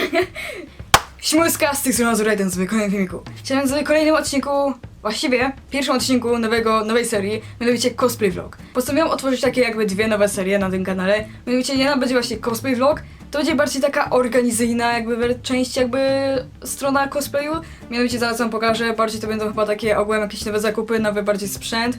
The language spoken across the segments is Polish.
Śmuska z tych stron Azurajden z kolejnym filmiku. Chciałem w kolejnym odcinku, właściwie pierwszym odcinku nowego, nowej serii, mianowicie cosplay vlog. Postanowiłam otworzyć takie jakby dwie nowe serie na tym kanale. Mianowicie jedna będzie właśnie cosplay vlog, to będzie bardziej taka organizacyjna jakby część jakby strona cosplayu. Mianowicie zaraz wam pokażę, bardziej to będą chyba takie ogółem jakieś nowe zakupy, nowy bardziej sprzęt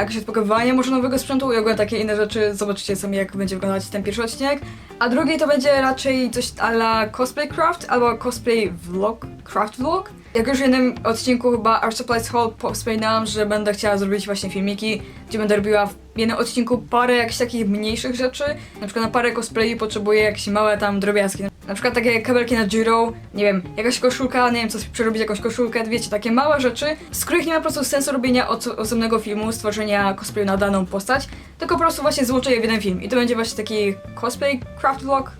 jakieś odpakowywanie może nowego sprzętu i ogólnie takie inne rzeczy. Zobaczycie sami jak będzie wyglądać ten pierwszy odcinek. A drugi to będzie raczej coś ala cosplay craft albo cosplay vlog, craft vlog. Jak już w jednym odcinku chyba Art Supplies Hall wspominałam, że będę chciała zrobić właśnie filmiki, gdzie będę robiła jednym odcinku parę jakichś takich mniejszych rzeczy. Na przykład na parę cosplayi potrzebuję jakieś małe tam drobiazgi. Na przykład takie kabelki na Giro, nie wiem, jakaś koszulka, nie wiem, co przerobić jakąś koszulkę, wiecie, takie małe rzeczy, z których nie ma po prostu sensu robienia oso- osobnego filmu, stworzenia cosplayu na daną postać, tylko po prostu właśnie złączę je w jeden film. I to będzie właśnie taki cosplay craft vlog,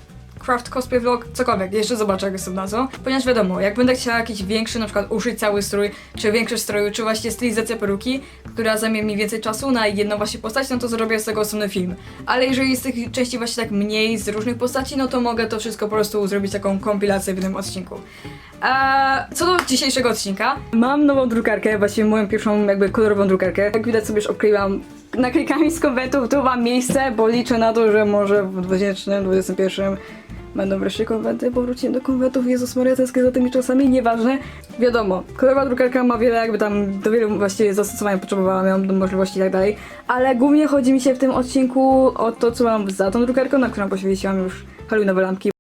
craft cosplay vlog, cokolwiek, jeszcze zobaczę jak jest to nazwą. Ponieważ wiadomo, jak będę chciała jakiś większy, na przykład uszyć cały strój, czy większość stroju, czy właśnie stylizacja peruki, która zajmie mi więcej czasu na jedną właśnie postać, no to zrobię z tego osobny film. Ale jeżeli jest tych części właśnie tak mniej z różnych postaci, no to mogę to wszystko po prostu zrobić taką kompilację w jednym odcinku. A co do dzisiejszego odcinka, mam nową drukarkę, właściwie moją pierwszą jakby kolorową drukarkę. Jak widać sobie już okleiłam naklejkami z konwentów, tu mam miejsce, bo liczę na to, że może w 2021 będą wreszcie konwenty, powrócimy do konwentów, Jezus Maria, tęsknię za tymi czasami, nieważne. Wiadomo, kolorowa drukarka ma wiele jakby tam, do wielu właściwie zastosowań potrzebowałam ją, do możliwości i tak dalej, ale głównie chodzi mi się w tym odcinku o to, co mam za tą drukarką, na którą poświęciłam już halloweenowe lampki.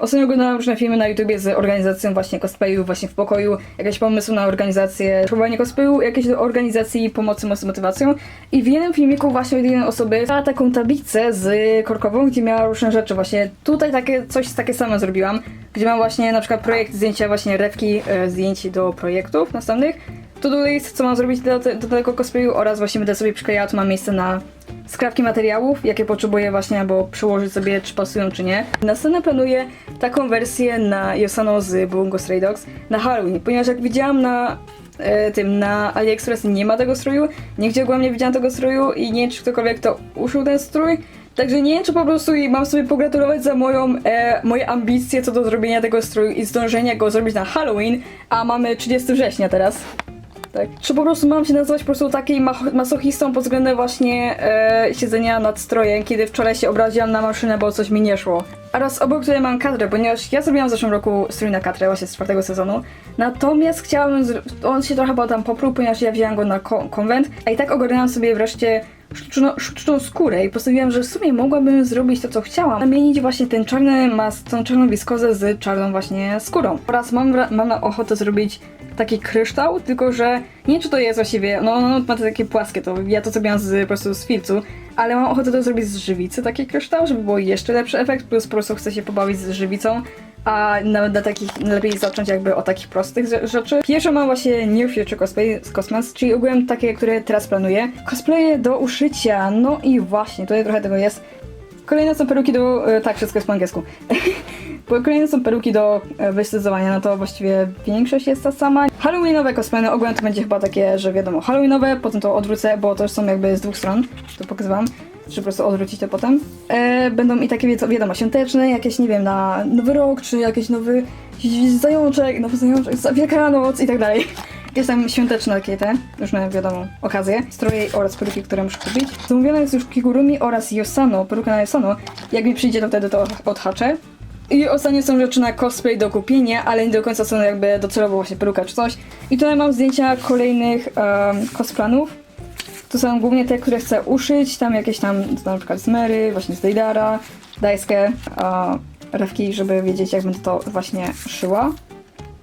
Ostatnio oglądałam różne filmy na YouTubie z organizacją właśnie cosplayu, właśnie w pokoju, jakieś pomysły na organizację, próbowanie cosplayu, jakieś do organizacji pomocy mocy motywacją. I w jednym filmiku właśnie od jednej osoby miała taką tablicę z korkową, gdzie miała różne rzeczy. Właśnie tutaj takie, coś takie samo zrobiłam, gdzie mam właśnie na przykład projekt zdjęcia właśnie rewki, e, zdjęć do projektów następnych. To do list, co mam zrobić do, do tego cosplayu oraz właśnie będę sobie przyklejała, tu mam miejsce na skrawki materiałów, jakie potrzebuję właśnie, albo przełożyć sobie, czy pasują, czy nie. Następnie planuję taką wersję na Yosano z Bungo Stray Dogs na Halloween, ponieważ jak widziałam na e, tym, na AliExpress nie ma tego stroju, nigdzie ogólnie nie widziałam tego stroju i nie wiem, czy ktokolwiek to uszył ten strój, Także nie wiem, czy po prostu i mam sobie pogratulować za moją, e, moje ambicje co do zrobienia tego stroju i zdążenia go zrobić na Halloween, a mamy 30 września teraz. Tak. Czy po prostu mam się nazywać po prostu takiej masochistą pod względem właśnie e, siedzenia nad strojem, kiedy wczoraj się obraziłam na maszynę, bo coś mi nie szło. Oraz obok tutaj mam kadrę, ponieważ ja zrobiłam w zeszłym roku strój na kadrę właśnie z czwartego sezonu. Natomiast chciałabym, on się trochę tam popruł, ponieważ ja wzięłam go na ko- konwent, a i tak ogarnęłam sobie wreszcie sztuczną, sztuczną skórę i postanowiłam, że w sumie mogłabym zrobić to, co chciałam. Zamienić właśnie ten czarny mas, tą czarną wiskozę z czarną właśnie skórą. Oraz mam, mam na ochotę zrobić taki kryształ, tylko że nie wiem, czy to jest właściwie, no, no, no ma to takie płaskie, to ja to zrobiłam z, po prostu z filcu, ale mam ochotę to zrobić z żywicy, taki kryształ, żeby było jeszcze lepszy efekt, plus po prostu chcę się pobawić z żywicą, a nawet na takich, lepiej zacząć jakby o takich prostych ze- rzeczy. Pierwsze mam właśnie Near Future Cosplay z Cosmos, czyli ogółem takie, które teraz planuję. Cosplaye do uszycia, no i właśnie, tutaj trochę tego jest. Kolejne są peruki do. e, Tak, wszystko jest po angielsku. Kolejne są peruki do e, wystyzowania, no to właściwie większość jest ta sama. Halloweenowe cosplaye, ogólnie to będzie chyba takie, że wiadomo, Halloweenowe, potem to odwrócę, bo to są jakby z dwóch stron, to pokazywałam, że po prostu odwrócić to potem. E, będą i takie, wi- wiadomo, świąteczne, jakieś, nie wiem, na Nowy Rok, czy jakiś nowy zajączek, nowy zajączek, za- Wielkanoc i tak dalej. Jest tam świąteczne takie te, różne wiadomo, okazje, stroje oraz peruki, które muszę kupić. Zamówiona jest już Kigurumi oraz Yosano, peruka na Yosano. Jak mi przyjdzie, to wtedy to odhaczę. I ostatnie są rzeczy na cosplay do kupienia, ale nie do końca są jakby docelowo właśnie peruka czy coś. I tutaj mam zdjęcia kolejnych um, cosplanów. To są głównie te, które chcę uszyć, tam jakieś tam, na przykład z Mary, właśnie z Deidara, uh, rewki, żeby wiedzieć jak będę to właśnie szyła.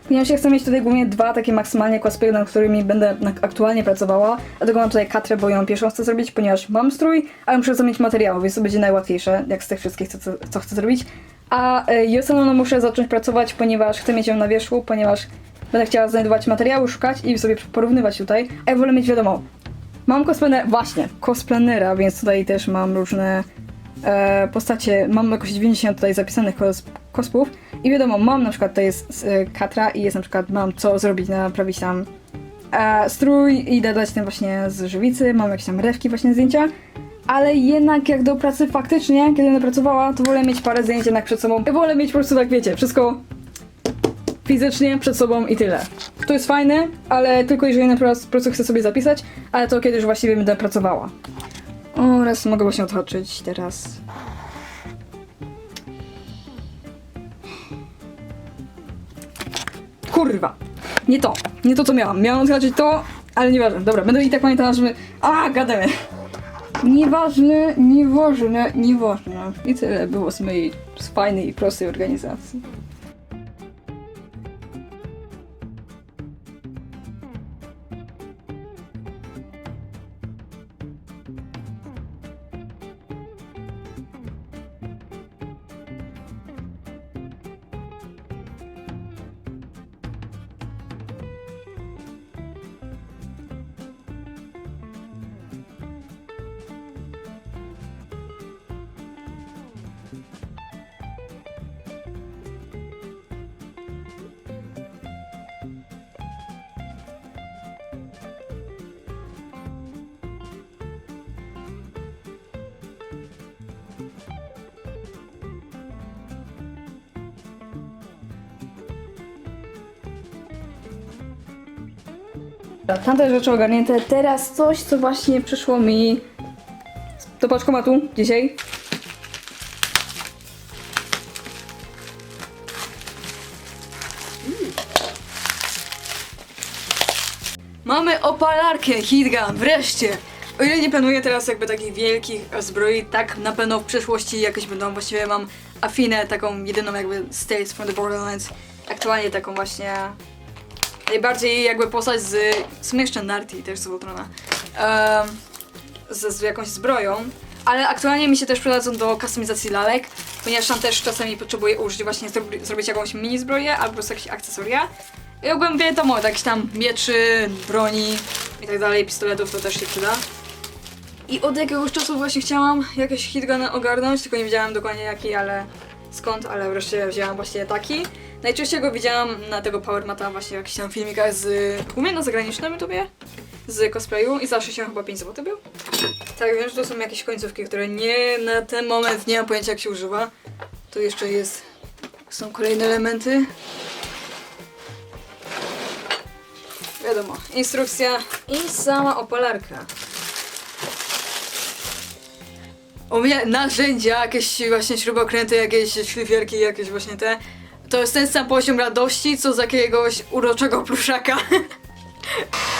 Ponieważ ja chcę mieć tutaj głównie dwa takie maksymalnie cosplaye, nad którymi będę aktualnie pracowała. Dlatego mam tutaj katrę, bo ją pierwszą chcę zrobić, ponieważ mam strój, ale muszę zamieć materiału, więc to będzie najłatwiejsze, jak z tych wszystkich, co, co, chcę zrobić. A e, Yosono no, muszę zacząć pracować, ponieważ chcę mieć ją na wierzchu, ponieważ będę chciała znajdować materiały, szukać i sobie porównywać tutaj. A ja wolę mieć wiadomo, Mam cosplanera, właśnie, cosplanera, więc tutaj też mam różne e, postacie, mam jakoś 90 tutaj zapisanych kos, cospów. I wiadomo, mam na przykład tutaj jest e, Katra i jest na przykład, mam co zrobić, naprawić tam e, strój i dodać ten właśnie z żywicy, mam jakieś tam rewki właśnie zdjęcia, ale jednak jak do pracy faktycznie, kiedy będę pracowała, to wolę mieć parę zdjęć jednak przed sobą, wolę mieć po prostu tak, wiecie, wszystko fizycznie przed sobą i tyle. To jest fajne, ale tylko jeżeli na prostu chcę sobie zapisać, ale to kiedy już właściwie będę pracowała. Oraz mogę właśnie odhaczyć teraz. Kurwa! Nie to, nie to co miałam. Miałam odhaczyć to, ale nieważne. Dobra, będę i tak pamiętała, żeby... A, gadamy! Nieważne, nieważne, nieważne. I tyle było z mojej fajnej i prostej organizacji. Tamte rzeczy ogarnięte. Teraz coś, co właśnie przyszło mi do paczkomatu dzisiaj. Mamy opalarkę Hitgun, wreszcie! O ile nie planuję teraz jakby takich wielkich zbroi, tak na pewno w przyszłości jakieś będą, właściwie mam Afinę, taką jedyną jakby States from the Borderlands. Aktualnie taką właśnie najbardziej jakby postać z... Sumie jeszcze Narty też z Ultrona. Um, z, z jakąś zbroją. Ale aktualnie mi się też przydadzą do kustomizacji lalek, ponieważ tam też czasami potrzebuję użyć właśnie zrobi, zrobić jakąś mini zbroję albo po prostu jakieś akcesoria. I jakbym wiadomo, jakieś tam mieczy, broni i tak dalej, pistoletów to też się przyda. I od jakiegoś czasu właśnie chciałam jakieś hitguny ogarnąć, tylko nie wiedziałam dokładnie jaki, ale skąd, ale wreszcie wzięłam właśnie taki. Najczęściej go widziałam na tego Powermata właśnie w jakichś tam filmikach z, głównie na zagranicznym YouTubie, z cosplayu i zawsze się chyba 5 zł był. Tak, wiem, że to są jakieś końcówki, które nie, na ten moment nie mam pojęcia jak się używa. Tu jeszcze jest, są kolejne elementy. Wiadomo, instrukcja i sama opalarka. U mnie narzędzia, jakieś właśnie śrubokręty, jakieś szlifierki, jakieś właśnie te. To jest ten sam poziom radości, co z jakiegoś uroczego pluszaka.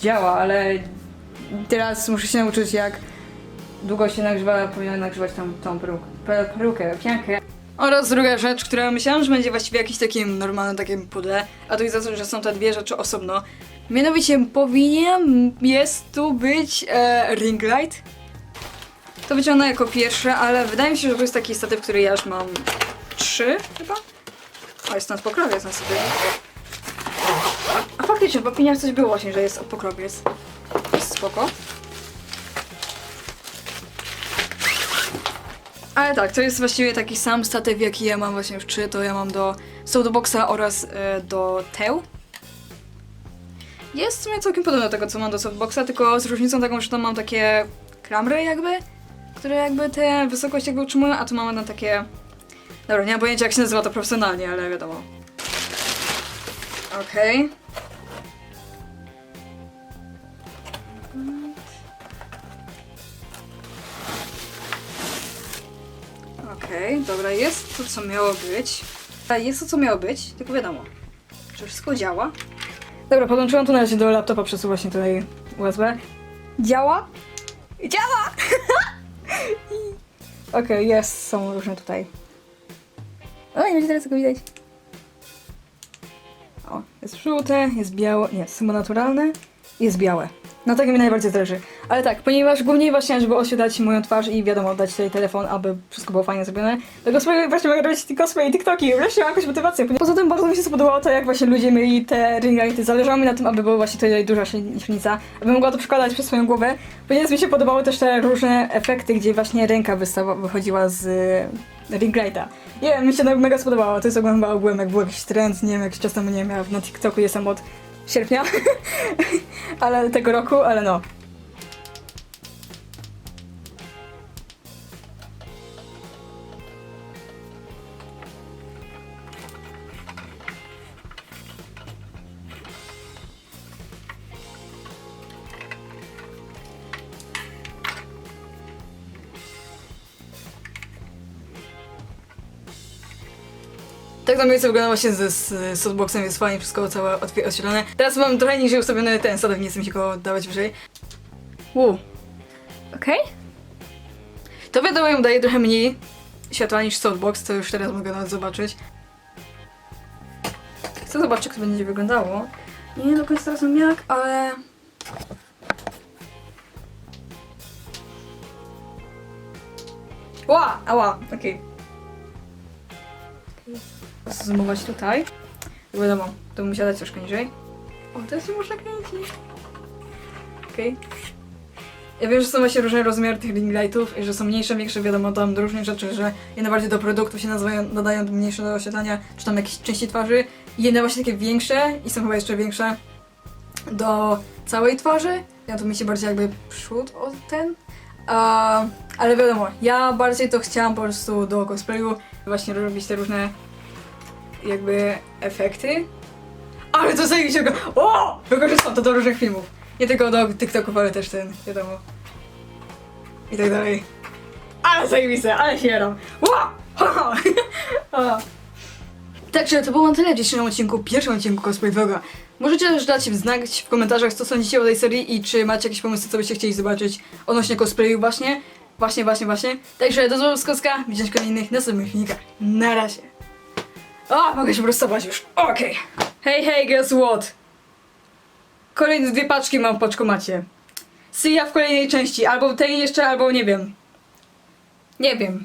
Działa, ale teraz muszę się nauczyć jak długo się nagrzewa, powinien nagrzewać tam tą perukę, pe- perukę, piankę. Oraz druga rzecz, która myślałam, że będzie właściwie jakimś takim normalnym takim pudle, a tu widzę, że są te dwie rzeczy osobno. Mianowicie powinien jest tu być e, ring light. To wyciągnę jako pierwsze, ale wydaje mi się, że to jest taki statyw, który ja już mam trzy chyba. O, jest na pokrowie, na sobie. Faktycznie, w opiniach coś było właśnie, że jest pokrowiec. Jest spoko. Ale tak, to jest właściwie taki sam statyw, jaki ja mam właśnie już trzy, to ja mam do softboxa oraz e, do teł. Jest w sumie całkiem podobne do tego, co mam do softboxa, tylko z różnicą taką, że tam mam takie klamry jakby, które jakby tę wysokość jakby utrzymują, a tu mamy na takie... Dobra, nie mam pojęcia jak się nazywa to profesjonalnie, ale wiadomo. Okej. Okej, dobra, jest to co miało być. A, Jest to co miało być, tylko wiadomo, że wszystko działa. Dobra, podłączyłam to na razie do laptopa przez właśnie tutaj USB. Działa? Działa! Okej, jest, są różne tutaj. O, nie będzie teraz tego widać. O, jest żółte, jest białe, nie, jest chyba naturalne, jest białe. No tak mi najbardziej zależy. Ale tak, ponieważ głównie właśnie, żeby oświetlać moją twarz i wiadomo, dać tutaj telefon, aby wszystko było fajnie zrobione, do cosplayu właśnie mogę robić cosplay i TikToki, wreszcie mam jakąś motywację. Poza tym bardzo mi się spodobało to, jak właśnie ludzie mieli te ring lighty. Zależało mi na tym, aby była właśnie tutaj duża średnica, aby mogła to przekładać przez swoją głowę, ponieważ mi się podobały też te różne efekty, gdzie właśnie ręka wystawa, wychodziła z e, ring lighta. Nie wiem, mi się mega spodobało, to jest ogólnie chyba ogółem, jak był jakiś trend, nie wiem, jakiś czas temu, nie wiem, na TikToku jestem od sierpnia, ale tego roku, ale no. Tak na miejsce wygląda właśnie z, z softboxem, jest fajnie, wszystko całe oświetlone. Teraz mam trochę niżej ustawiony ten statyw, nie chcę mi się go dawać wyżej. Wow. Okej. To wiadomo, ją daje trochę mniej światła niż softbox, to już teraz mogę nawet zobaczyć. Chcę zobaczyć, jak to będzie wyglądało. Nie do końca teraz jak, ale... Ła! Ała! Okej. Zoomować tutaj. I wiadomo, to musiała dać troszkę niżej. O, teraz się można kręcić. Okej. Ja wiem, że są właśnie różne rozmiary tych ring lightów i że są mniejsze, większe, wiadomo, tam różnych rzeczy, że jedne bardziej do produktów się nazywają, nadają mniejsze do oświetlania, czy tam jakieś części twarzy. I jedne właśnie takie większe i są chyba jeszcze większe do całej twarzy. Ja to mi się bardziej jakby przód o ten. A, ale wiadomo, ja bardziej to chciałam po prostu do cosplayu, właśnie robić te różne jakby efekty. Ale to zajebiście go. O! Wykorzystam to do różnych filmów. Nie tylko do TikToków, ale też ten, wiadomo. I tak dalej. Ale zajebiste, ale się jaram. Także to było na tyle w dzisiejszym odcinku, pierwszym odcinku Cosplay Vloga. Możecie też dać znać w komentarzach, co sądzicie o tej serii i czy macie jakieś pomysły, co byście chcieli zobaczyć odnośnie cosplayu właśnie. Właśnie, właśnie, właśnie. Także do zobaczenia, widzimy się w kolejnych następnych filmikach. Na razie. O, mogę się prostować już. Okej. Hej, hej, guess what? Kolejne dwie paczki mam w paczkomacie. Ya w kolejnej części, albo tej jeszcze, albo nie wiem. Nie wiem.